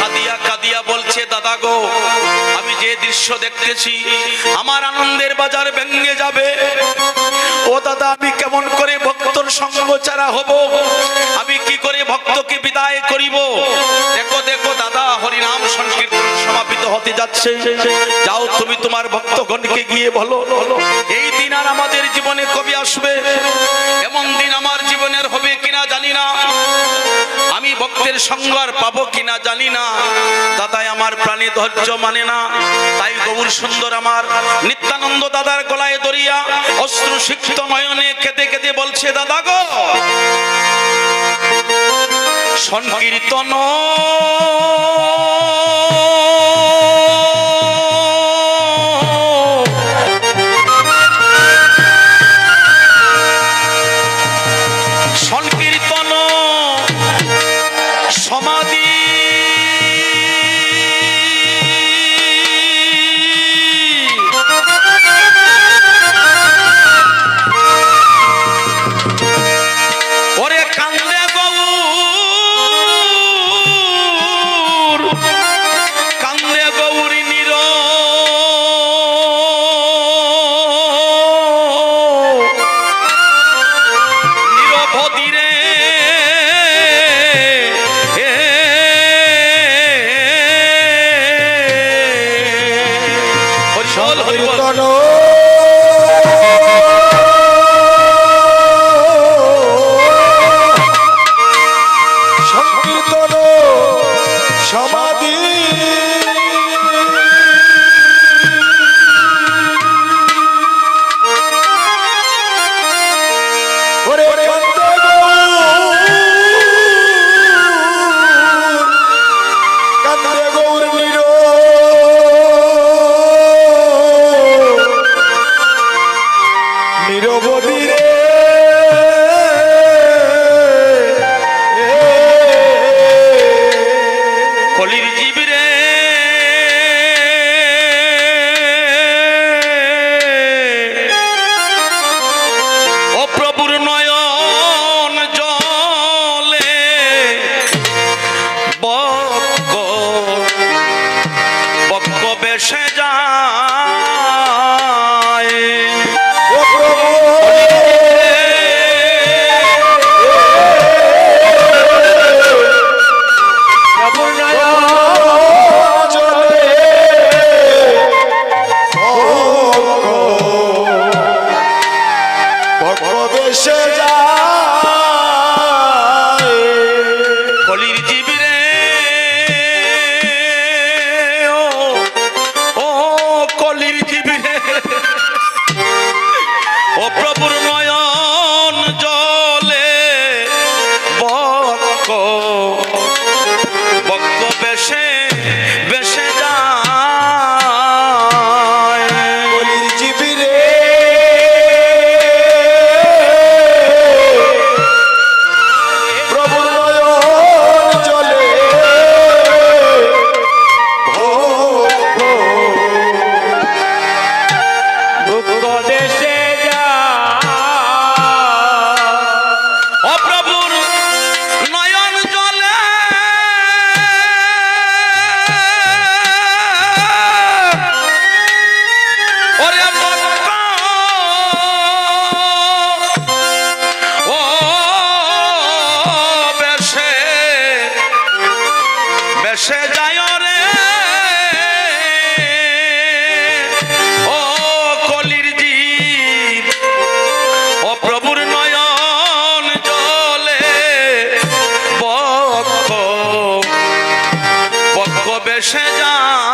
কাদিয়া কাদিয়া বলছে, দাদা গো, আমি যে দৃশ্য দেখতেছি, আমার আনন্দের বাজার ভেঙে যাবে। ও দাদা, আমি কেমন করে ভক্তর সঙ্গ ছাড়া হব? আমি কি করে ভক্তকে বিদায় করিব? দেখো দেখো, দাদা, হরিনাম সংকীর্তন সমাপিত হতে যাচ্ছে। যাও, তুমি তোমার ভক্তগণকে গিয়ে বলো। এই দিন আর আমাদের জীবনে কবি আসবে। এমন দিন আমার জীবনের হবে কিনা জানি না। ভক্তের সঙ্গ পাবো কিনা জানি না। দাদাই আমার প্রাণে ধৈর্য মানে না। তাই গৌর সুন্দর আমার নিত্যানন্দ দাদার গলায় দরিয়া অস্ত্র সিক্ত নয়নে কেঁদে কেঁদে বলছে, দাদা গো, সংকীর্তন হরিবল হরিবল বেশে যায় রে। ও কলির জীব ও প্রভুর নয়ন জলে বক্ষ বক্ষ বেশে যায়।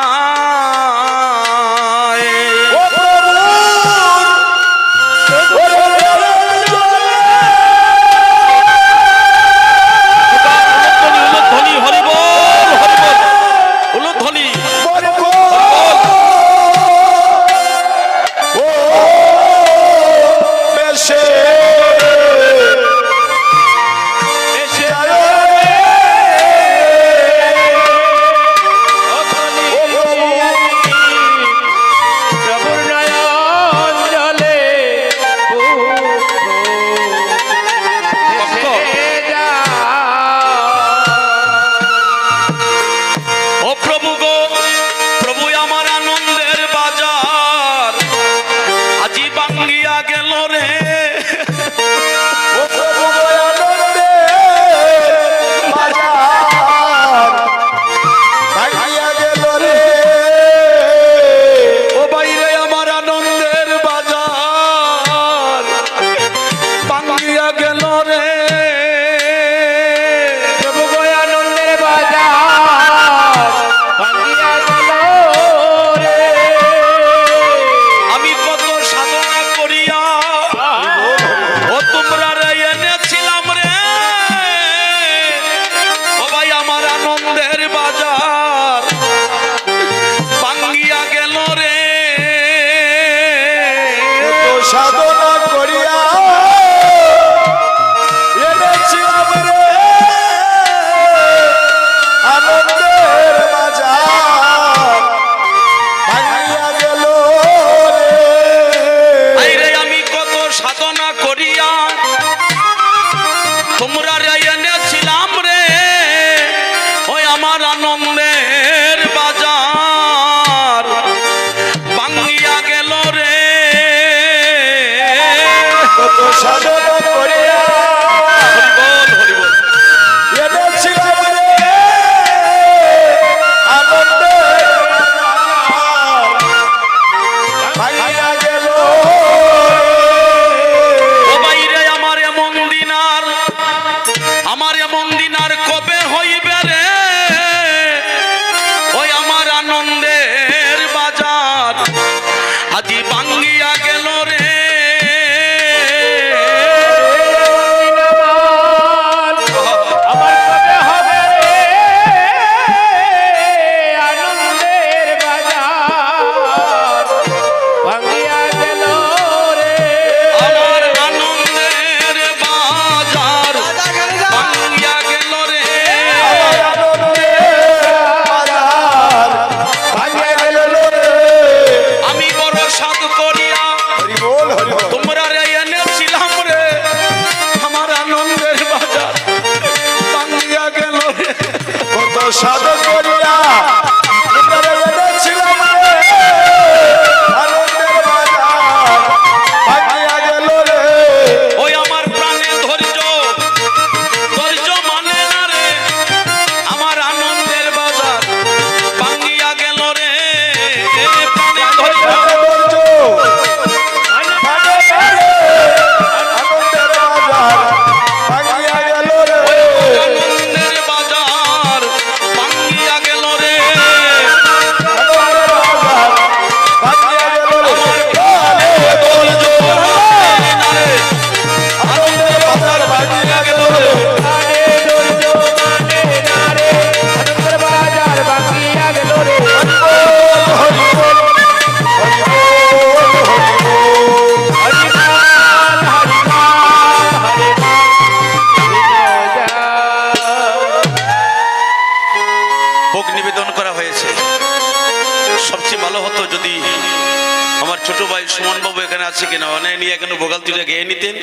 আছে কিনা অনেক নিয়ে এখানে ভোগালতিটা গেয়ে নিতেন?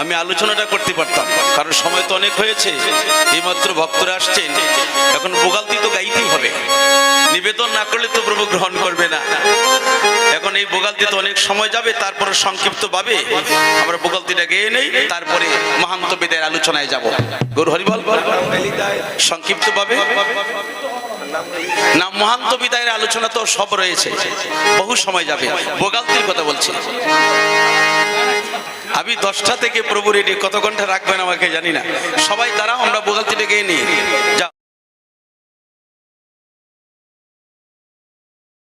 আমি আলোচনাটা করতে পারতাম। কারণ সময় তো অনেক হয়েছে, এইমাত্র ভক্তরা আসছেন। এখন ভোগালতি তো গাইতেই হবে। নিবেদন না করলে তো প্রভু গ্রহণ করবে না। এখন এই ভোগালতিতে অনেক সময় যাবে, তারপরে সংক্ষিপ্ত ভাবে আমরা ভোগালতিটা গেয়ে নেই, তারপরে মহান্ত বেদের আলোচনায় যাব। গরু হরিবল, সংক্ষিপ্ত ভাবে না, মহান্ত বিদায়ের আলোচনা তো সব রয়েছে। বহু সময় যাবে। বোগালতির কথা বলছি। আমি দশটা থেকে প্রভু রেডি। কত ঘণ্টা রাখবেন আমাকে জানি না। সবাই দ্বারা আমরা বোগালতি ডেকে যা